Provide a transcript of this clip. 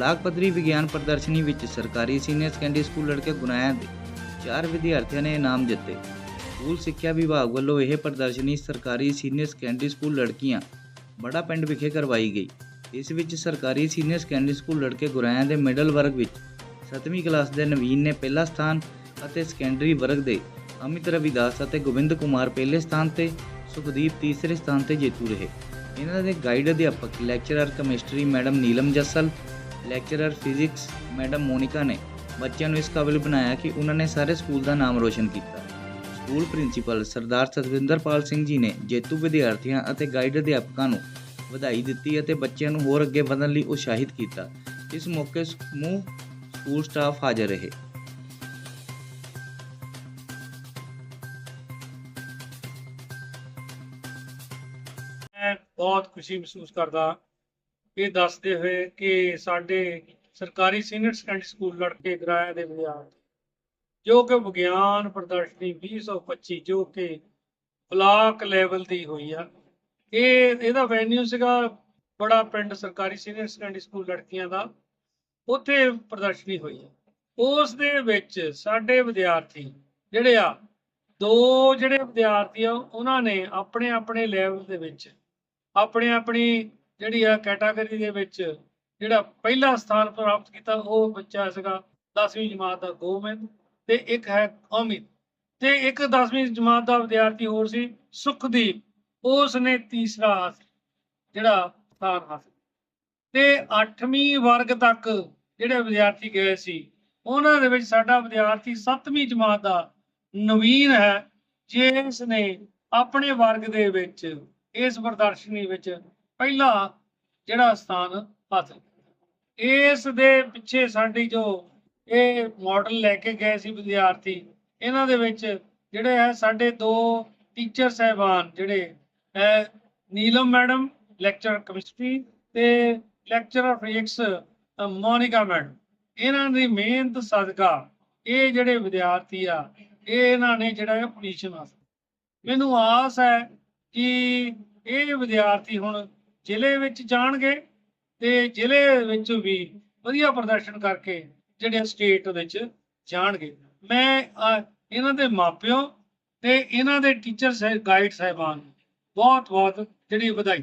Block ਪੱਧਰੀ ਵਿਗਿਆਨ ਪ੍ਰਦਰਸ਼ਨੀ ਵਿੱਚ ਸਰਕਾਰੀ ਸੀਨੀਅਰ ਸੈਕੰਡਰੀ ਸਕੂਲ ਲੜਕੇ ਗੁਨਾਇਆ ਦੇ ਚਾਰ ਵਿਦਿਆਰਥੀਆਂ ਨੇ ਇਨਾਮ ਜਿੱਤੇ। ਸਕੂਲ ਸਿੱਖਿਆ ਵਿਭਾਗ ਵੱਲੋਂ ਇਹ ਪ੍ਰਦਰਸ਼ਨੀ ਸਰਕਾਰੀ ਸੀਨੀਅਰ ਸੈਕੰਡਰੀ ਸਕੂਲ ਲੜਕੀਆਂ ਬੜਾ ਪਿੰਡ ਵਿਖੇ ਕਰਵਾਈ ਗਈ। ਇਸ ਵਿੱਚ ਸਰਕਾਰੀ ਸੀਨੀਅਰ ਸੈਕੰਡਰੀ ਸਕੂਲ ਲੜਕੇ ਗੁਰਾਇਆਂ ਦੇ ਮਿਡਲ ਵਰਗ ਵਿੱਚ 7ਵੀਂ ਕਲਾਸ ਦੇ ਨਵੀਨ ਨੇ ਪਹਿਲਾ ਸਥਾਨ ਅਤੇ ਸੈਕੰਡਰੀ ਵਰਗ ਦੇ ਅਮਿਤ ਰਵਿਦਾਸ ਅਤੇ ਗੋਬਿੰਦ ਕੁਮਾਰ ਪਹਿਲੇ ਸਥਾਨ ਤੇ, ਸੁਖਦੀਪ ਤੀਸਰੇ ਸਥਾਨ ਤੇ ਜੇਤੂ ਰਹੇ। ਇਹਨਾਂ ਦੇ ਗਾਈਡ ਅਧਿਆਪਕ, lecturer, chemistry madam Neelam Jassal lecturer physics madam Monika ਨੇ ਬੱਚਿਆਂ ਨੂੰ ਇਸ ਕਾਬਿਲ ਬਣਾਇਆ ਕਿ ਉਹਨਾਂ ਨੇ ਸਾਰੇ ਸਕੂਲ ਦਾ ਨਾਮ ਰੋਸ਼ਨ ਕੀਤਾ। ਸਕੂਲ ਪ੍ਰਿੰਸੀਪਲ ਸਰਦਾਰ ਸਤਵਿੰਦਰਪਾਲ ਸਿੰਘ ਜੀ ਨੇ ਜੇਤੂ ਵਿਦਿਆਰਥੀਆਂ ਅਤੇ ਗਾਈਡ ਅਧਿਆਪਕਾਂ ਨੂੰ ਵਧਾਈ ਦਿੱਤੀ ਅਤੇ ਬੱਚਿਆਂ ਨੂੰ ਹੋਰ ਅੱਗੇ ਵਧਣ ਲਈ ਉਤਸ਼ਾਹਿਤ ਕੀਤਾ। ਇਸ ਮੌਕੇ ਸਮੂਹ ਸਕੂਲ ਸਟਾਫ ਹਾਜ਼ਰ ਰਹੇ। ਬਹੁਤ ਖੁਸ਼ੀ ਮਹਿਸੂਸ ਕਰਦਾ ਇਹ ਦੱਸਦੇ ਹੋਏ ਕਿ ਸਾਡੇ ਸਰਕਾਰੀ ਸੀਨੀਅਰ ਸੈਕੰਡਰੀ ਸਕੂਲ ਲੜਕੇ ਗਰਾਇਆ ਦੇ ਵਿਦਿਆਰਥੀ ਜੋ ਕਿ ਵਿਗਿਆਨ ਪ੍ਰਦਰਸ਼ਨੀ 2025 ਜੋ ਕਿ ਬਲਾਕ ਲੈਵਲ ਦੀ ਹੋਈ ਆ। ਇਹ, ਇਹਦਾ ਵੈਨਿਊ ਸੀਗਾ ਬੜਾ ਪਿੰਡ ਸਰਕਾਰੀ ਸੀਨੀਅਰ ਸੈਕੰਡਰੀ ਸਕੂਲ ਲੜਕੀਆਂ ਦਾ, ਉੱਥੇ ਪ੍ਰਦਰਸ਼ਨੀ ਹੋਈ ਆ। ਉਸ ਦੇ ਵਿੱਚ ਸਾਡੇ ਵਿਦਿਆਰਥੀ ਜਿਹੜੇ ਆ, ਦੋ ਜਿਹੜੇ ਵਿਦਿਆਰਥੀ ਆ, ਉਹਨਾਂ ਨੇ ਆਪਣੇ ਆਪਣੇ ਲੈਵਲ ਦੇ ਵਿੱਚ ਆਪਣੇ ਆਪਣੀ ਜਿਹੜੀ ਆ ਕੈਟਾਗਰੀ ਦੇ ਵਿੱਚ ਜਿਹੜਾ ਪਹਿਲਾ ਸਥਾਨ ਪ੍ਰਾਪਤ ਕੀਤਾ, ਉਹ ਬੱਚਾ ਸੀਗਾ 10ਵੀਂ ਜਮਾਤ ਦਾ ਗੋਬਿੰਦ ਤੇ ਇੱਕ ਹੈ ਅਮਿਤ। ਤੇ ਇੱਕ 10ਵੀਂ ਜਮਾਤ ਦਾ ਵਿਦਿਆਰਥੀ ਹੋਰ ਸੀ ਸੁਖਦੀਪ। ਉਸ ਨੇ ਤੀਸਰਾ ਜਿਹੜਾ ਸਥਾਨ ਹਾਸਲ ਤੇ 8ਵੀਂ ਵਰਗ ਤੱਕ ਜਿਹੜੇ ਵਿਦਿਆਰਥੀ ਗਏ ਸੀ, ਉਹਨਾਂ ਦੇ ਵਿੱਚ ਸਾਡਾ ਵਿਦਿਆਰਥੀ 7ਵੀਂ ਜਮਾਤ ਦਾ ਨਵੀਨ ਹੈ, ਜਿਸ ਨੇ ਆਪਣੇ ਵਰਗ ਦੇ ਵਿੱਚ, ਇਸ ਪ੍ਰਦਰਸ਼ਨੀ ਵਿੱਚ ਪਹਿਲਾ ਜਿਹੜਾ ਸਥਾਨ ਹਾਸਲ ਕੀਤਾ ਇਸ ਦੇ ਪਿੱਛੇ ਸਾਡੀ ਜੋ ਇਹ ਮਾਡਲ ਲੈ ਕੇ ਗਏ ਸੀ ਵਿਦਿਆਰਥੀ, ਇਹਨਾਂ ਦੇ ਵਿੱਚ ਜਿਹੜੇ ਹੈ ਸਾਡੇ ਦੋ ਟੀਚਰ ਸਹਿਬਾਨ ਜਿਹੜੇ ਹੈ ਨੀਲਮ ਮੈਡਮ ਲੈਕਚਰ ਕੈਮਿਸਟਰੀ ਤੇ ਲੈਕਚਰਰ ਫਿਜ਼ਿਕਸ ਮੋਨਿਕਾ ਮੈਡਮ। ਇਹਨਾਂ ਦੀ ਮਿਹਨਤ, ਸਦਕਾ ਇਹ ਜਿਹੜੇ ਵਿਦਿਆਰਥੀ ਆ, ਇਹ ਇਹਨਾਂ ਨੇ ਜਿਹੜਾ ਹੈ ਪੋਜੀਸ਼ਨ ਹਾਸਲ ਮੈਨੂੰ ਆਸ ਹੈ ਕਿ ਇਹ ਵਿਦਿਆਰਥੀ ਹੁਣ ਜ਼ਿਲ੍ਹੇ ਵਿੱਚ ਜਾਣਗੇ ਤੇ ਜ਼ਿਲ੍ਹੇ ਵਿੱਚ ਵੀ ਵਧੀਆ ਪ੍ਰਦਰਸ਼ਨ ਕਰਕੇ ਜਿਹੜੇ ਸਟੇਟ ਵਿੱਚ ਜਾਣਗੇ। ਮੈਂ ਇਹਨਾਂ ਦੇ ਮਾਪਿਓ ਤੇ ਇਹਨਾਂ ਦੇ ਟੀਚਰ ਸਾਹਿਬ ਗਾਈਡ ਸਾਹਿਬਾਨ ਬਹੁਤ ਬਹੁਤ ਜਿਹੜੀ ਵਧਾਈ।